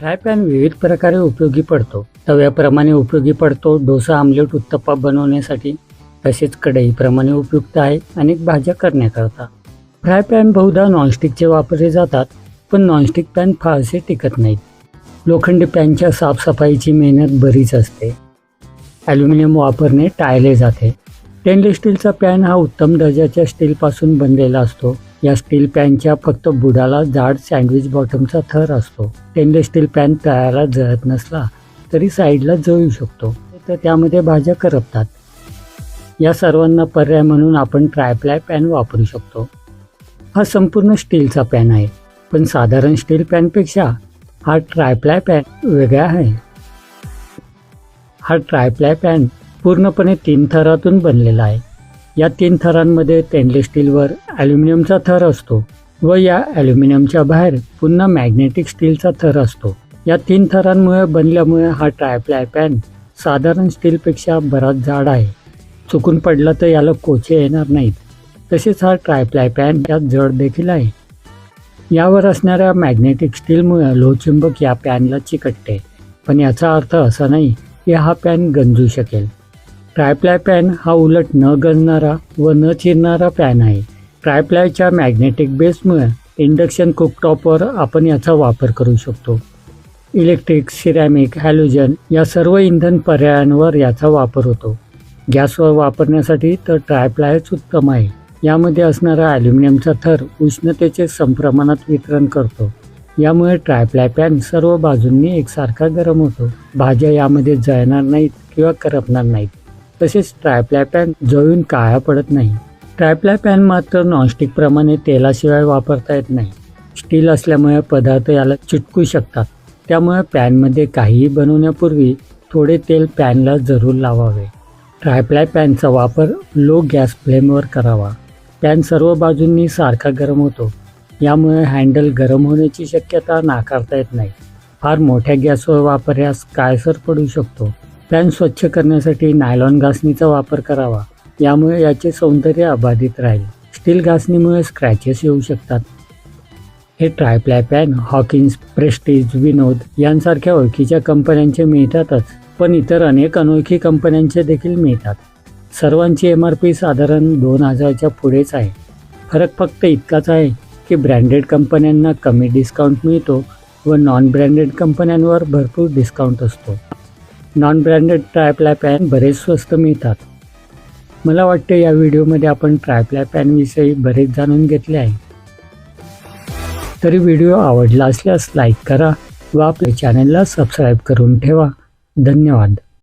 Fry pan विविध प्रकारे उपयोगी पडतो. तव्याप्रमाणे उपयोगी पडतो. डोसा आमलेट उत्तप्पा बनवण्यासाठी तसेच कढईप्रमाणे उपयुक्त आहे अनेक भाज्या करण्याकरता. फ्राय पॅन बहुधा नॉनस्टिकचे वापरले जातात पण नॉनस्टिक पॅन फारसे टिकत नाहीत लोखंडी पॅनच्या साफसफाईची मेहनत बरीच असते. ॲल्युमिनियम वापरणे टाळले जाते. स्टेनलेस स्टीलचा पॅन हा उत्तम दर्जाच्या स्टीलपासून बनलेला असतो. या स्टील पॅनच्या फक्त बुडाला जाड सँडविच बॉटमचा थर असतो. स्टेनलेस स्टील पॅन तळाला जळत नसला तरी साईडला जळू शकतो. तर त्यामध्ये भाज्या करपतात. या सर्वांना पर्याय म्हणून आपण ट्रायप्लाय पॅन वापरू शकतो. हा संपूर्ण स्टीलचा पॅन आहे. पण साधारण स्टील पॅनपेक्षा हा ट्रायप्लाय पॅन वेगळा आहे. हा ट्रायप्लाय पॅन पूर्णपणे तीन थरातून बनलेला आहे. या तीन थरांमध्ये स्टेनलेस स्टीलवर ॲल्युमिनियमचा थर असतो व या ॲल्युमिनियमच्या बाहेर पुन्हा मॅग्नेटिक स्टीलचा थर असतो. या तीन थरांमुळे बनल्यामुळे हा ट्रायप्लाय पॅन साधारण स्टीलपेक्षा बराच जाड आहे. चुकून पडला तर याला कोचे येणार नाहीत. तसेच हा ट्रायप्लाय पॅन यात जड देखील आहे. यावर असणाऱ्या मॅग्नेटिक स्टीलमुळे लोहचुंबक या पॅनला चिकटते. पण याचा अर्थ असा नाही की हा पॅन गंजू शकेल. ट्रायप्लाय पॅन हा उलट न गणणारा व न चिरणारा पॅन आहे. ट्रायप्लायच्या मॅग्नेटिक बेसमुळे इंडक्शन कुकटॉपवर आपण याचा वापर करू शकतो. इलेक्ट्रिक सिरॅमिक हॅलोजन या सर्व इंधन पर्यायांवर याचा वापर होतो. गॅसवर वापरण्यासाठी तर ट्रायप्लायच उत्तम आहे. यामध्ये असणारा ॲल्युमिनियमचा थर उष्णतेचे संप्रमाणात वितरण करतो. यामुळे ट्रायप्लाय पॅन सर्व बाजूंनी एकसारखा गरम होतो. भाज्या यामध्ये जळणार नाहीत किंवा करपणार नाहीत. तसेच ट्रायप्लाय पॅन जळून काळा पडत नाही. ट्रायप्लाय पॅन मात्र नॉनस्टिकप्रमाणे तेलाशिवाय वापरता येत नाही. स्टील असल्यामुळे पदार्थ याला चिटकू शकतात. त्यामुळे पॅनमध्ये काहीही बनवण्यापूर्वी थोडे तेल पॅनला जरूर लावावे. ट्रायप्लाय पॅनचा वापर लो गॅस फ्लेमवर करावा. पॅन सर्व बाजूंनी सारखा गरम होतो. यामुळे हँडल गरम होण्याची शक्यता नाकारता येत नाही. फार मोठ्या गॅसवर वापरल्यास काळसर पडू शकतो. पॅन स्वच्छ करण्यासाठी नायलॉन घासणीचा वापर करावा. यामुळे याचे सौंदर्य अबाधित राहील. स्टील घासणीमुळे स्क्रॅचेस येऊ शकतात. हे triply pan Hawkins Prestige Vinod यांसारख्या ओळखीच्या कंपन्यांचे मिळतातच पण इतर अनेक अनोळखी कंपन्यांचे देखील मिळतात. सर्वांची एम आर पी साधारण दोन हजारच्या पुढेच आहे. फरक फक्त इतकाच आहे की ब्रँडेड कंपन्यांना कमी डिस्काउंट मिळतो व नॉन ब्रँडेड कंपन्यांवर भरपूर डिस्काउंट असतो. नॉन ब्रँडेड ट्रायप्लाय पॅन बरेच स्वस्त मिळतात. मला वाटते या व्हिडिओमध्ये आपण ट्रायप्लाय पॅनविषयी बरेच जाणून घेतले आहे. तरी व्हिडिओ आवडला असल्यास लाईक करा व आपल्या चॅनलला सबस्क्राईब करून ठेवा. धन्यवाद.